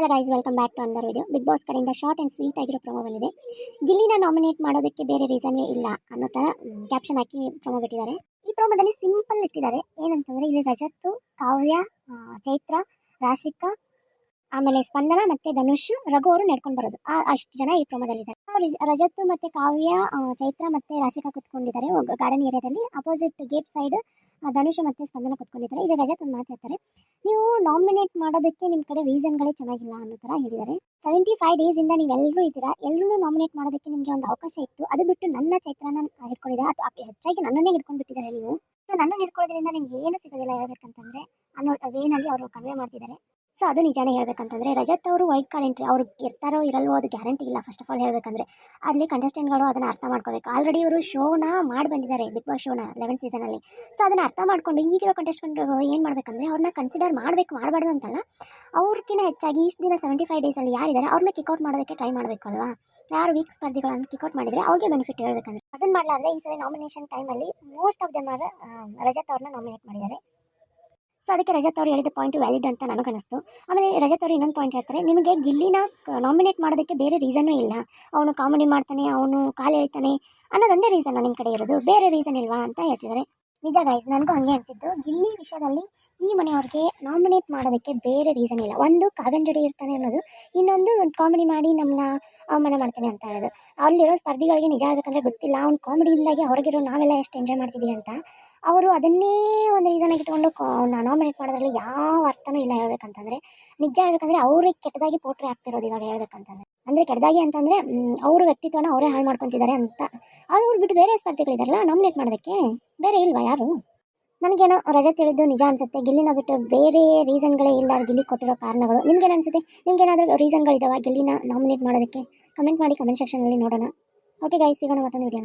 Hello guys welcome back to another video Bigg Boss ಕಡೆಯಿಂದ short and sweet ಆಗಿರೋ promo ಬಂದಿದೆ. ಗಿಲ್ಲಿನ nominate ಮಾಡೋದಕ್ಕೆ ಬೇರೆ ರೀಸನ್ವೇ ಇಲ್ಲ ಅನ್ನೋ ಥರ ಕ್ಯಾಪ್ಷನ್ ಹಾಕಿ ಪ್ರೊಮೋ ಬಿಟ್ಟಿದ್ದಾರೆ. ಈ ಪ್ರೊಮೋದಲ್ಲಿ ಸಿಂಪಲ್ ಇಟ್ಟಿದ್ದಾರೆ. ಏನಂತಂದರೆ ಇಲ್ಲಿ ರಜತ್ತು, ಕಾವ್ಯ ಚೈತ್ರ, ರಾಶಿಕಾ, ಆಮೇಲೆ ಸ್ಪಂದನ ಮತ್ತು ಧನುಷ್, ರಘು ಅವರು ನಡ್ಕೊಂಡು ಬರೋದು. ಆ, ಅಷ್ಟು ಜನ ಈ ಪ್ರೊಮೋದಲ್ಲಿದ್ದಾರೆ ರಜತ್ತು ಮತ್ತು ಕಾವ್ಯ ಚೈತ್ರ ಮತ್ತು ರಾಶಿಕಾ ಕುತ್ಕೊಂಡಿದ್ದಾರೆ. ಗಾರ್ಡನ್ ಏರಿಯಾದಲ್ಲಿ ಅಪೋಸಿಟ್ ಗೇಟ್ ಸೈಡ್ ಧನುಷ್ ಮತ್ತು ಸ್ಪಂದನ ಕೂತ್ಕೊಂಡಿದ್ದಾರೆ ಇಲ್ಲಿ ರಜತ್ ಒಂದು ಮಾತಾಡ್ತಾರೆ ನೀವು ನಾಮಿನೇಟ್ ಮಾಡೋದಕ್ಕೆ ನಿಮ್ಮ ಕಡೆ ರೀಸನ್ಗಳೇ ಚೆನ್ನಾಗಿಲ್ಲ ಅನ್ನೋ ಥರ ಹೇಳಿದ್ದಾರೆ. ಸೆವೆಂಟಿ ಫೈವ್ ಡೇಸಿಂದ ನೀವೆಲ್ಲರೂ ಇದ್ದೀರಾ? ಎಲ್ಲರೂ ನಾಮಿನೇಟ್ ಮಾಡೋದಕ್ಕೆ ನಿಮಗೆ ಒಂದು ಅವಕಾಶ ಇತ್ತು. ಅದು ಬಿಟ್ಟು ನನ್ನ ಚೈತ್ರನ ಹಿಡ್ಕೊಂಡಿದ್ದಾರೆ? ಅಥವಾ ಹೆಚ್ಚಾಗಿ ನನ್ನನ್ನೇ ಹಿಡ್ಕೊಂಡು ಬಿಟ್ಟಿದ್ದಾರೆ ನೀವು? ಸೊ ನನ್ನ ಹಿಡ್ಕೊಳ್ಳೋದ್ರಿಂದ ನಿಮ್ಗೆ ಏನು ಸಿಗೋದಿಲ್ಲ ಹೇಳ್ಬೇಕಂತಂದ್ರೆ ಅನ್ನೋ ವೇನಲ್ಲಿ ಅವರು ಕನ್ವೆ ಮಾಡ್ತಿದ್ದಾರೆ. ಸೊ ಅದು ನಿಜಾನೇ ಹೇಳಬೇಕಂತಂದರೆ ರಜತ್ ಅವರು ವೈಟ್ ಕಾರ್ಡ್ ಎಂಟ್ರಿ ಅವ್ರು ಇರ್ತಾರೋ ಇರಲ್ವೋ ಅದು ಗ್ಯಾರಂಟಿ ಇಲ್ಲ ಫಸ್ಟ್ ಆಫ್ ಆಲ್ ಹೇಳಬೇಕಂದ್ರೆ. ಅಲ್ಲಿ ಕಂಟೆಸ್ಟೆಂಟ್ಗಳು ಅದನ್ನು ಅರ್ಥ ಮಾಡ್ಕೋಬೇಕು. ಆಲ್ರೆಡಿ ಇವರು ಶೋನ ಮಾಡಿ ಬಂದಿದ್ದಾರೆ ಬಿಗ್ ಬಾಸ್ ಶೋನ ಲೆವೆನ್ ಸೀಸನಲ್ಲಿ ಸೊ ಅದನ್ನು ಅರ್ಥ ಮಾಡ್ಕೊಂಡು ಈಗಿರೋ ಕಂಟೆಸ್ಟೆಂಟ್ಗಳು ಏನು ಮಾಡಬೇಕಂದ್ರೆ ಅವ್ರನ್ನ ಕನ್ಸಿಡರ್ ಮಾಡಬೇಕು, ಮಾಡಬಾರ್ದು ಅಂತಲ್ಲ ಅವ್ರಿಗಿಂತ ಹೆಚ್ಚಾಗಿ ಇಷ್ಟು ದಿನ ಸೆವೆಂಟಿ ಫೈವ್ ಡೇಸಲ್ಲಿ ಯಾರಿದ್ದಾರೆ ಅವ್ರನ್ನ ಕಿಕ್ಔಟ್ ಮಾಡೋದಕ್ಕೆ ಟ್ರೈ ಮಾಡಬೇಕು ಅಲ್ವಾ? ಯಾರು ವೀಕ್ ಸ್ಪರ್ಧಿಗಳನ್ನು ಕಿಕ್ಔಟ್ ಮಾಡಿದರೆ ಅವ್ರಿಗೆ ಬೆನಿಫಿಟ್ ಹೇಳಬೇಕಂದ್ರೆ. ಅದನ್ನು ಮಾಡಲಾರ್ದೆ ಈ ಸಲ ನಾಮಿನೇಷನ್ ಟೈಮಲ್ಲಿ most of them are Rajat ಅವ್ರನ್ನ ನಾಮಿನೇಟ್ ಮಾಡಿದ್ದಾರೆ. ಸೊ ಅದಕ್ಕೆ ರಜತ್ ಅವರು ಹೇಳಿದ ಪಾಯಿಂಟ್ ವ್ಯಾಲಿಡ್ ಅಂತ ನನಗನ್ನಿಸ್ತು. ಆಮೇಲೆ ರಜತ್ ಅವರು ಇನ್ನೊಂದು ಪಾಯಿಂಟ್ ಹೇಳ್ತಾರೆ, ನಿಮಗೆ ಗಿಲ್ಲಿನ ನಾಮಿನೇಟ್ ಮಾಡೋದಕ್ಕೆ ಬೇರೆ ರೀಸನ್ನೂ ಇಲ್ಲ. ಅವನು ಕಾಮಿಡಿ ಮಾಡ್ತಾನೆ, ಅವನು ಕಾಲು ಹೇಳ್ತಾನೆ ಅನ್ನೋದೊಂದೇ ರೀಸನ್ ನಿಮ್ಮ ಕಡೆ ಇರೋದು. ಬೇರೆ ರೀಸನ್ ಇಲ್ವಾ ಅಂತ ಹೇಳ್ತಿದ್ದಾರೆ. ನಿಜ ಗಾಯ್ಸ್ ನನಗೂ ಹಾಗೆ ಅನಿಸಿದ್ದು. ಗಿಲ್ಲಿ ವಿಷಯದಲ್ಲಿ ಈ ಮನೆಯವ್ರಿಗೆ ನಾಮಿನೇಟ್ ಮಾಡೋದಕ್ಕೆ ಬೇರೆ ರೀಸನ್ ಇಲ್ಲ. ಒಂದು ಕಾಗನ್ ರೆಡಿ ಇರ್ತಾನೆ ಅನ್ನೋದು, ಇನ್ನೊಂದು ಕಾಮಿಡಿ ಮಾಡಿ ನಮ್ಮನ್ನ ಅವಮಾನ ಮಾಡ್ತಾನೆ ಅಂತ ಹೇಳೋದು. ಅಲ್ಲಿರೋ ಸ್ಪರ್ಧಿಗಳಿಗೆ ನಿಜ ಹೇಳ್ಬೇಕಂದ್ರೆ ಗೊತ್ತಿಲ್ಲ. ಅವ್ನು ಕಾಮಿಡಿಯಿಂದಾಗಿ ಹೊರಗಿರೋ ನಾವೆಲ್ಲ ಎಷ್ಟು ಎಂಜಾಯ್ ಮಾಡ್ತಿದ್ದೀವಿ ಅಂತ. ಅವರು ಅದನ್ನೇ ಒಂದು ರೀಸನ್ ಇಟ್ಕೊಂಡು ನಾಮಿನೇಟ್ ಮಾಡೋದ್ರಲ್ಲಿ ಯಾವ ಅರ್ಥನೂ ಇಲ್ಲ ಹೇಳ್ಬೇಕಂತಂದ್ರೆ. ನಿಜ ಹೇಳ್ಬೇಕಂದ್ರೆ ಅವ್ರಿಗೆ ಕೆಟ್ಟದಾಗಿ ಪೋಟ್ರೆ ಆಗ್ತಿರೋದು ಇವಾಗ ಹೇಳ್ಬೇಕಂತಂದ್ರೆ. ಅಂದರೆ ಕೆಟ್ಟದಾಗಿ ಅಂತಂದರೆ ಅವ್ರ ವ್ಯಕ್ತಿತ್ವನ ಅವರೇ ಹಾಳು ಮಾಡ್ಕೊತಿದ್ದಾರೆ ಅಂತ. ಅದು ಅವ್ರು ಬಿಟ್ಟು ಬೇರೆ ಸ್ಪರ್ಧಿಗಳಿದಾರಲ್ಲ ನಾಮಿನೇಟ್ ಮಾಡೋದಕ್ಕೆ? ಬೇರೆ ಇಲ್ವಾ ಯಾರು? ನನಗೇನೋ ರಜೆ ತಿಳಿದು ನಿಜ ಅನ್ಸುತ್ತೆ. ಗಿಲ್ಲಿನ ಬಿಟ್ಟು ಬೇರೆ ರೀಸನ್ಗಳೇ ಇಲ್ಲ. ಗಿಲ್ಲಿ ಕೊಟ್ಟಿರೋ ಕಾರಣಗಳು. ನಿಮ್ಗೇನು ಅನ್ಸುತ್ತೆ ನಿಮ್ಗೇನಾದರೂ ರೀಸನ್ಗಳಿದಾವ ಗಿಲ್ಲಿನ ನಾಮಿನೇಟ್ ಮಾಡೋದಕ್ಕೆ? ಕಮೆಂಟ್ ಮಾಡಿ ಕಮೆಂಟ್ ಸೆಕ್ಷನಲ್ಲಿ ನೋಡೋಣ. ಓಕೆ ಗಾಯ್ಸ್ ಸಿಗೋಣ ಮತ್ತೊಂದು ವಿಡಿಯೋ